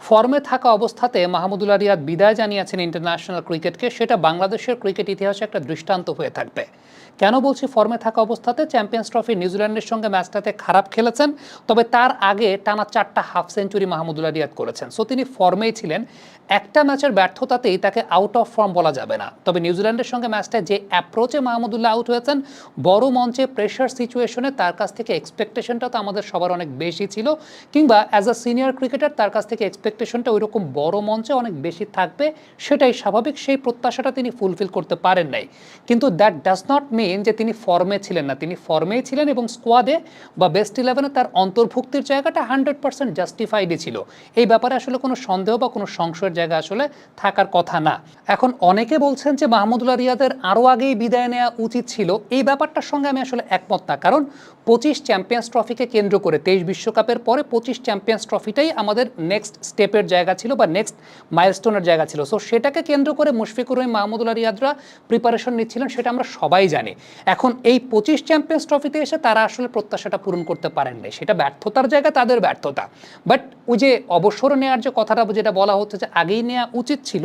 ফর্মে থাকা অবস্থাতে মাহমুদুল্লাহ রিয়াদ বিদায় জানিয়েছেন ইন্টারন্যাশনাল ক্রিকেটকে। সেটা বাংলাদেশের ক্রিকেট ইতিহাসে একটা দৃষ্টান্ত হয়ে থাকবে। কেন বলছি ফর্মে থাকা অবস্থাতে? চ্যাম্পিয়ন্স ট্রফি নিউজিল্যান্ডের সঙ্গে ম্যাচটাতে খারাপ খেলেছেন, তবে তার আগে টানা চারটা হাফ সেঞ্চুরি মাহমুদুল্লাহ রিয়াদ করেছেন। সো তিনি ফর্মেই ছিলেন। একটা ম্যাচের ব্যর্থতাতেই তাকে আউট অফ ফর্ম বলা যাবে না। তবে নিউজিল্যান্ডের সঙ্গে ম্যাচটা যে অ্যাপ্রোচে মাহমুদুল্লাহ আউট হয়েছেন, বড় মঞ্চে প্রেশার সিচুয়েশনে তার কাছ থেকে এক্সপেকটেশনটা তো আমাদের সবার অনেক বেশি ছিল, কিংবা অ্যাজ আ সিনিয়র ক্রিকেটার তার কাছ থেকে এক্সপেকটেশনটা ওই রকম বড় মঞ্চে অনেক বেশি থাকবে, সেটাই স্বাভাবিক, সেই প্রত্যাশাটা তিনি ফুলফিল করতে পারেন নাই। কিন্তু দ্যাট ডাজ নট মিন যে তিনি ফর্মে ছিলেন না। তিনি ফর্মেই ছিলেন এবং স্কোয়াডে বা বেস্ট ইলেভেনে তার অন্তর্ভুক্তির জায়গাটা হান্ড্রেড পার্সেন্ট জাস্টিফাইডই ছিল। এই ব্যাপারে আসলে কোনো সন্দেহ বা কোনো সংশয়ের জায়গা আসলে থাকার কথা না। এখন অনেকে বলছেন যে মাহমুদুল্লাহ রিয়াদের আরও আগেই বিদায় নেওয়া উচিত ছিল। এই ব্যাপারটার সঙ্গে আমি আসলে একমত না। কারণ পঁচিশ চ্যাম্পিয়ন্স ট্রফিকে কেন্দ্র করে তেইশ বিশ্বকাপের পরে পঁচিশ চ্যাম্পিয়ন্স ট্রফিটাই আমাদের নেক্সট স্টেপের জায়গা ছিল বা নেক্সট মাইলস্টোনের জায়গা ছিল। সো সেটাকে কেন্দ্র করে মুশফিকুর রহিম মাহমুদুল্লাহ রিয়াদরা প্রিপারেশন নিচ্ছিলেন, সেটা আমরা সবাই জানি। এখন এই পঁচিশ চ্যাম্পিয়ন্স ট্রফিতে এসে তারা আসলে প্রত্যাশাটা পূরণ করতে পারেননি সেটা ব্যর্থতার জায়গা, তাদের ব্যর্থতা। বাট ওই যে অবসর নেওয়ার যে কথাটা, যেটা বলা হচ্ছে যে আগেই নেওয়া উচিত ছিল,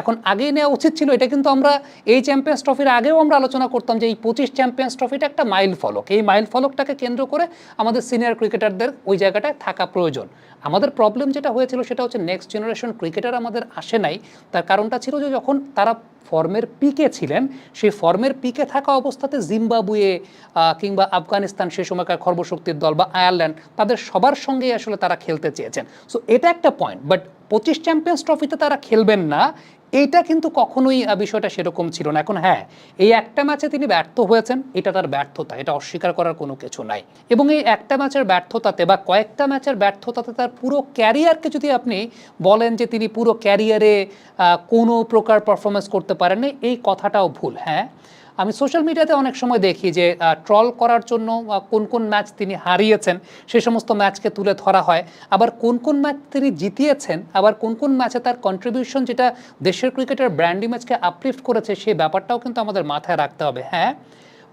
এখন আগেই নেওয়া উচিত ছিল, এটা কিন্তু আমরা এই চ্যাম্পিয়ন্স ট্রফির আগেও আমরা আলোচনা করতাম যে এই পঁচিশ চ্যাম্পিয়ন্স ট্রফিটা একটা মাইল ফলক। এই মাইল ফলকটাকে কেন্দ্র করে আমাদের সিনিয়র ক্রিকেটারদের ওই জায়গাটায় থাকা প্রয়োজন। আমাদের প্রবলেম যেটা হয়েছিল সেটা হচ্ছে নেক্সট জেনারেশন ক্রিকেটার আমাদের আসে নাই। তার কারণটা ছিল যে যখন তারা ফর্মের পিকে ছিলেন, সেই ফর্মের পিকে থাকা অবস্থাতে জিম্বাবুয়ে কিংবা আফগানিস্তান সে সময়কার খর্বশক্তির দল বা আয়ারল্যান্ড, তাদের সবার সঙ্গেই আসলে তারা খেলতে চেয়েছেন। সো এটা একটা পয়েন্ট বাট পঁচিশ চ্যাম্পিয়ন্স ট্রফিতে তারা খেলবেন না এইটা কিন্তু কখনোই বিষয়টা সেরকম ছিল না। এখন হ্যাঁ এই একটা ম্যাচে তিনি ব্যর্থ হয়েছেন, এটা তার ব্যর্থতা, এটা অস্বীকার করার কোনো কিছু নাই। এবং এই একটা ম্যাচের ব্যর্থতাতে বা কয়েকটা ম্যাচের ব্যর্থতাতে তার পুরো ক্যারিয়ারকে যদি আপনি বলেন যে তিনি পুরো ক্যারিয়ারে কোনো প্রকার পারফরমেন্স করতে পারেননি, এই কথাটাও ভুল হ্যাঁ। আমি সোশ্যাল মিডিয়াতে অনেক সময় দেখি যে ট্রল করার জন্য কোন কোন ম্যাচ তিনি হারিয়েছেন, সে সমস্ত ম্যাচকে তুলে ধরা হয়। আবার কোন কোন ম্যাচ তিনি জিতিয়েছেন, আবার কোন কোন ম্যাচে তার কন্ট্রিবিউশন যেটা দেশের ক্রিকেটের ব্র্যান্ড ইমেজকে আপলিফ্ট করেছে, সেই ব্যাপারটাও কিন্তু আমাদের মাথায় রাখতে হবে। হ্যাঁ?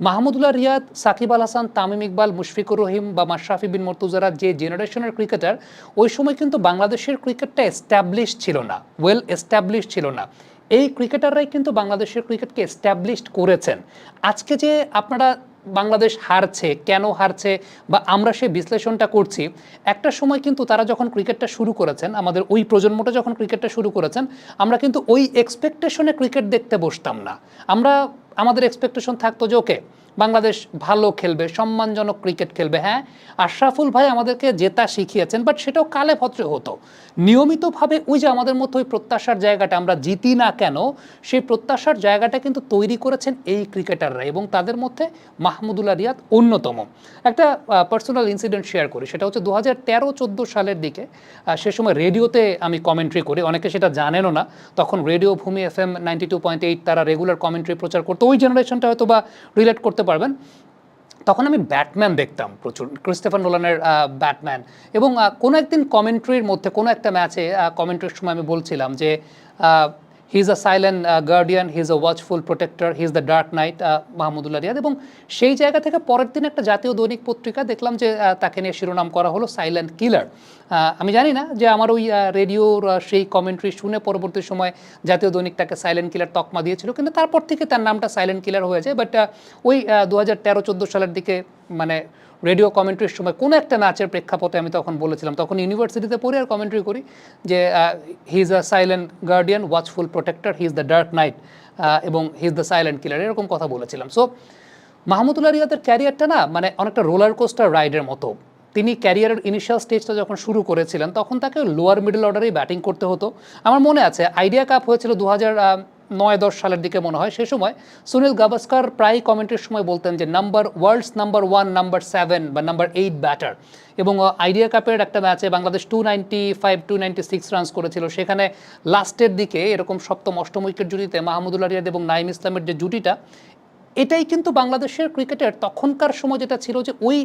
মাহমুদুল্লাহ রিয়াদ, সাকিব আল হাসান, তামিম ইকবাল, মুশফিকুর রহিম বা মাশরাফি বিন মর্তুজারা যে জেনারেশনের ক্রিকেটার ওই সময় কিন্তু বাংলাদেশের ক্রিকেটটা এস্টাবলিশ ছিল না ওয়েল এস্টাবলিশ ছিল না। এই ক্রিকেটাররাই কিন্তু বাংলাদেশের ক্রিকেটকে এস্টাবলিশড করেছেন। আজকে যে আপনারা বাংলাদেশ হারছে, কেন হারছে বা আমরা সেই বিশ্লেষণটা করছি, একটা সময় কিন্তু তারা যখন ক্রিকেটটা শুরু করেছেন, আমাদের ওই প্রজন্মটা যখন ক্রিকেটটা শুরু করেছেন, আমরা কিন্তু ওই এক্সপেকটেশনে ক্রিকেট দেখতে বসতাম না। আমরা, আমাদের এক্সপেকটেশন থাকতো যে ওকে বাংলাদেশ ভালো খেলবে, সম্মানজনক ক্রিকেট খেলবে হ্যাঁ? আশরাফুল ভাই আমাদেরকে জেতা শিখিয়েছেন বাট সেটাও কালে ভদ্রে হতো। নিয়মিতভাবে ওই যে আমাদের মধ্যে ওই প্রত্যাশার জায়গাটা আমরা জিতি না কেন, সেই প্রত্যাশার জায়গাটা কিন্তু তৈরি করেছেন এই ক্রিকেটাররা এবং তাদের মধ্যে মাহমুদুল্লাহ রিয়াদ অন্যতম। একটা পার্সোনাল ইনসিডেন্ট শেয়ার করি, সেটা হচ্ছে দু হাজার তেরো চোদ্দ সালের দিকে সে সময় রেডিওতে আমি কমেন্ট্রি করি, অনেকে সেটা জানেনও না, তখন radio Bhumi F M ninety two point eight তারা রেগুলার কমেন্ট্রি প্রচার করতো, ওই জেনারেশনটা হয়তো বা রিলেট করতে পারবেন। তখন আমি ব্যাটম্যান দেখতাম প্রচুর। ক্রিস্টেফান নোলানের ব্যাটম্যান। এবং কোনো একদিন কমেন্ট্রির মধ্যে কোনো একটা ম্যাচে কমেন্ট্রির সময় আমি বলছিলাম যে he is a silent guardian he is a watchful protector he is the dark knight Mahmudullah Riyad এবং সেই জায়গা থেকে পরের দিন একটা জাতীয় দৈনিক পত্রিকা দেখলাম যে তাকে নিয়ে শিরোনাম করা হলো সাইলেন্ট কিলার আমি জানি না যে আমার ওই রেডিওর সেই কমেন্ট্রি শুনে পরবর্তী সময় জাতীয় দৈনিক তাকে সাইলেন্ট কিলার তকমা দিয়েছিল, কিন্তু তারপর থেকে তার নামটা সাইলেন্ট কিলার হয়েছে বাট ওই দু হাজার তেরো চোদ্দ সালের দিকে মানে রেডিও কমেন্ট্রির সময় কোনো একটা ম্যাচের প্রেক্ষাপটে আমি তখন বলেছিলাম, তখন ইউনিভার্সিটিতে পড়ি আর কমেন্ট্রি করি যে he is a silent guardian watchful protector he is the dark knight এবং he is the silent killer এরকম কথা বলেছিলাম। সো মাহমুদুল্লাহ রিয়াদের ক্যারিয়ারটা না মানে অনেকটা রোলার কোস্টার রাইডের মতো। তিনি ক্যারিয়ারের ইনিশিয়াল স্টেজটা যখন শুরু করেছিলেন, তখন তাকে লোয়ার মিডল অর্ডারেই ব্যাটিং করতে হতো। আমার মনে আছে আইডিয়া কাপ হয়েছিল দু হাজার নয় দশ সালের দিকে মনে হয়, সে সময় সুনীল গাভাস্কার প্রায় কমেন্টের সময় বলতেন যে number worlds number one number seven বা নাম্বার এইট ব্যাটার এবং আইডিয়া কাপের একটা ম্যাচে Bangladesh two ninety five two ninety six runs করেছিল। সেখানে লাস্টের দিকে এরকম সপ্তম, অষ্টম উইকেট জুটিতে মাহমুদুল্লাহ রিয়াদ এবং নাইম ইসলামের যে জুটিটা, এটাই কিন্তু বাংলাদেশের ক্রিকেটের তখনকার সময় যেটা ছিল যে ওই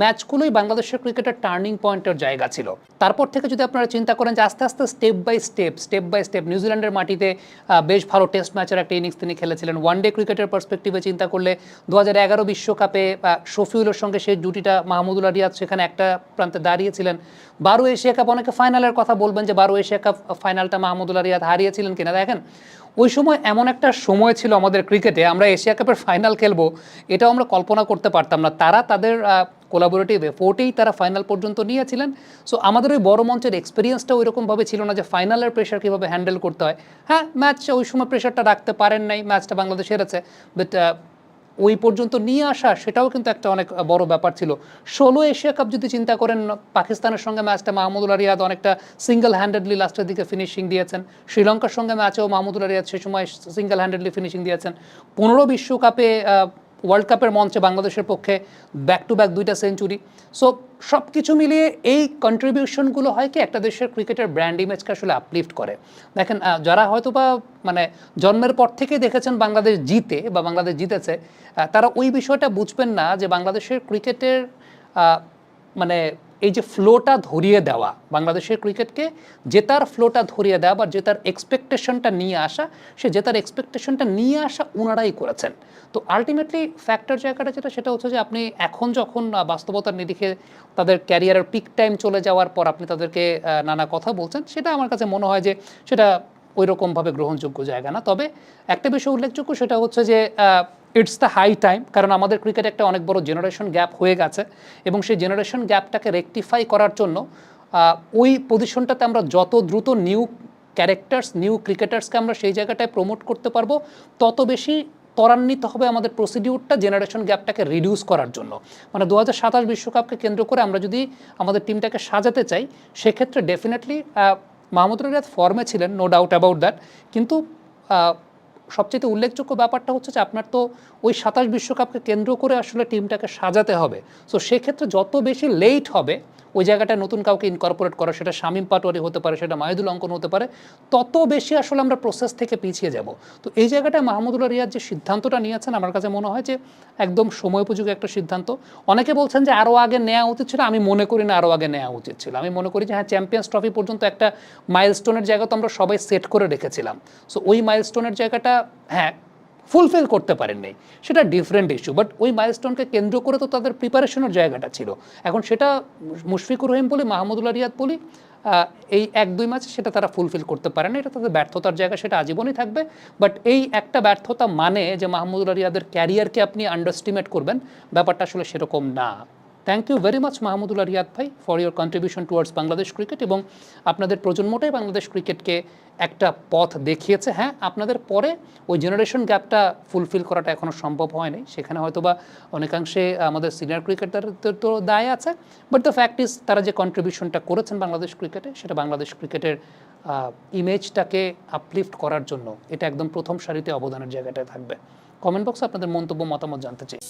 ম্যাচগুলোই বাংলাদেশের ক্রিকেটের টার্নিং পয়েন্টের জায়গা ছিল। তারপর থেকে যদি আপনারা চিন্তা করেন যে আস্তে আস্তে step by step step by step নিউজিল্যান্ডের মাটিতে বেশ ভালো টেস্ট ম্যাচের একটা ইনিংস তিনি খেলেছিলেন। ওয়ান ডে ক্রিকেটের পার্সপেক্টিভে চিন্তা করলে দু বিশ্বকাপে শফিউলের সঙ্গে সেই জুটিটা মাহমুদুল্লাহ রিয়াদ সেখানে একটা প্রান্তে দাঁড়িয়েছিলেন। বারো এশিয়া কাপ, অনেকে ফাইনালের কথা বলবেন যে বারো এশিয়া কাপ ফাইনালটা মাহমুদুল্লাহ রিয়াদ হারিয়েছিলেন কিনা। দেখেন, ওই সময় এমন একটা সময় ছিল আমাদের ক্রিকেটে আমরা এশিয়া কাপের ফাইনাল খেলব, এটাও আমরা কল্পনা করতে পারতাম না। তারা তাদের কোলাবোরেটিভ এফোর্টেই তারা ফাইনাল পর্যন্ত নিয়েছিলেন। সো আমাদের ওই বড় মঞ্চের এক্সপিরিয়েন্সটা ওই রকমভাবে ছিল না যে ফাইনালের প্রেশার কীভাবে হ্যান্ডেল করতে হয়। হ্যাঁ ম্যাচ ওই সময় প্রেশারটা রাখতে পারেন নাই ম্যাচটা বাংলাদেশ হেরেছে বাট ওই পর্যন্ত নিয়ে আসা, সেটাও কিন্তু একটা অনেক বড় ব্যাপার ছিল। ষোলো এশিয়া কাপ যদি চিন্তা করেন, পাকিস্তানের সঙ্গে ম্যাচটা মাহমুদুল্লাহ রিয়াদ অনেকটা সিঙ্গেল হ্যান্ডেডলি লাস্টের দিকে ফিনিশিং দিয়েছেন। শ্রীলঙ্কার সঙ্গে ম্যাচেও মাহমুদুল্লাহ রিয়াদ সে সময় সিঙ্গেল হ্যান্ডেডলি ফিনিশিং দিয়েছেন। পনেরো বিশ্বকাপে ওয়ার্ল্ড কাপের মঞ্চে বাংলাদেশের পক্ষে ব্যাক টু ব্যাক দুইটা সেঞ্চুরি সো সব কিছু মিলিয়ে এই কন্ট্রিবিউশনগুলো হয় কি, একটা দেশের ক্রিকেটের ব্র্যান্ড ইমেজকে আসলে আপলিফট করে। দেখেন যারা হয়তো বা মানে জন্মের পর থেকেই দেখেছেন বাংলাদেশ জিতে বা বাংলাদেশ জিতেছে তারা ওই বিষয়টা বুঝবেন না যে বাংলাদেশের ক্রিকেটের মানে এই যে ফ্লোটা ধরিয়ে দেওয়া, বাংলাদেশের ক্রিকেটকে জেতার ফ্লোটা ধরিয়ে দেওয়া বা জেতার এক্সপেকটেশনটা নিয়ে আসা, সে জেতার এক্সপেকটেশনটা নিয়ে আসা ওনারাই করেছেন। তো আলটিমেটলি ফ্যাক্টর জায়গাটা যেটা, সেটা হচ্ছে যে আপনি এখন যখন বাস্তবতার নিরিখে তাদের ক্যারিয়ারের পিক টাইম চলে যাওয়ার পর আপনি তাদেরকে নানা কথা বলছেন, সেটা আমার কাছে মনে হয় যে সেটা ওই রকমভাবে গ্রহণযোগ্য জায়গা না। তবে একটা বিষয় উল্লেখযোগ্য সেটা হচ্ছে যে ইটস দ্য হাই টাইম কারণ আমাদের ক্রিকেট একটা অনেক বড় জেনারেশন গ্যাপ হয়ে গেছে এবং সেই জেনারেশন গ্যাপটাকে রেকটিফাই করার জন্য ওই পজিশনটাতে আমরা যত দ্রুত নিউ ক্যারেক্টার্স নিউ ক্রিকেটার্সকে আমরা সেই জায়গাটায় প্রমোট করতে পারব, তত বেশি ত্বরান্বিত হবে আমাদের প্রসিডিউরটা জেনারেশন গ্যাপটাকে রিডিউস করার জন্য। মানে দু হাজার বিশ্বকাপকে কেন্দ্র করে আমরা যদি আমাদের টিমটাকে সাজাতে চাই, সেক্ষেত্রে ডেফিনেটলি মাহমুদুল রিয়াদ ফর্মে ছিলেন নো ডাউট অ্যাবাউট দ্যাট কিন্তু সবচেয়ে উল্লেখযোগ্য ব্যাপারটা হচ্ছে যে আপনার তো ওই সাতাশ বিশ্বকাপকে কেন্দ্র করে আসলে টিমটাকে সাজাতে হবে। সো সেক্ষেত্রে যত বেশি লেট হবে ওই জায়গাটা নতুন কাউকে ইনকর্পোরেট করা, সেটা শামীম পাটোয়ারি হতে পারে, সেটা মাহিদুল অঙ্কন হতে পারে, তত বেশি আসলে আমরা প্রসেস থেকে পিছিয়ে যাব। তো এই জায়গাটায় মাহমুদুল্লাহ রিয়াদ যে সিদ্ধান্তটা নিয়েছেন, আমার কাছে মনে হয় যে একদম সময়োপযোগী একটা সিদ্ধান্ত। অনেকে বলছেন যে আরও আগে নেওয়া উচিত ছিল, আমি মনে করি না আরও আগে নেওয়া উচিত ছিল। আমি মনে করি যে হ্যাঁ চ্যাম্পিয়ন্স ট্রফি পর্যন্ত একটা মাইলস্টোনের জায়গা তো আমরা সবাই সেট করে রেখেছিলাম। সো ওই মাইলস্টোনের জায়গাটা হ্যাঁ ফুলফিল করতে পারেন পারেননি সেটা ডিফারেন্ট ইস্যু বাট ওই মাইলস্টোনকে কেন্দ্র করে তো তাদের প্রিপারেশনের জায়গাটা ছিল। এখন সেটা মুশফিকুর রহিম বলি মাহমুদুল্লাহ রিয়াদ বলি এই এক দুই মাসে সেটা তারা ফুলফিল করতে পারে না এটা তাদের ব্যর্থতার জায়গা, সেটা আজীবনই থাকবে। বাট এই একটা ব্যর্থতা মানে যে মাহমুদুল্লাহ রিয়াদের ক্যারিয়ারকে আপনি আন্ডারস্টিমেট করবেন, ব্যাপারটা আসলে সেরকম না। Thank you very much Mahmudullah Riyad ভাই for your contribution towards Bangladesh cricket এবং আপনাদের প্রজন্মটাই বাংলাদেশ ক্রিকেটকে একটা পথ দেখিয়েছে। হ্যাঁ আপনাদের পরে ওই জেনারেশন গ্যাপটা ফুলফিল করাটা এখনও সম্ভব হয়নি সেখানে হয়তো বা অনেকাংশে আমাদের সিনিয়র ক্রিকেটারদের তো দায় আছে। বাট দ্য ফ্যাক্ট ইজ তারা যে কন্ট্রিবিউশনটা করেছেন বাংলাদেশ ক্রিকেটে সেটা বাংলাদেশ ক্রিকেটের ইমেজটাকে আপলিফট করার জন্য। এটা একদম প্রথম সারিতে অবদানের জায়গাটায় থাকবে। কমেন্ট বক্সে আপনাদের মন্তব্য, মতামত জানতে চাই।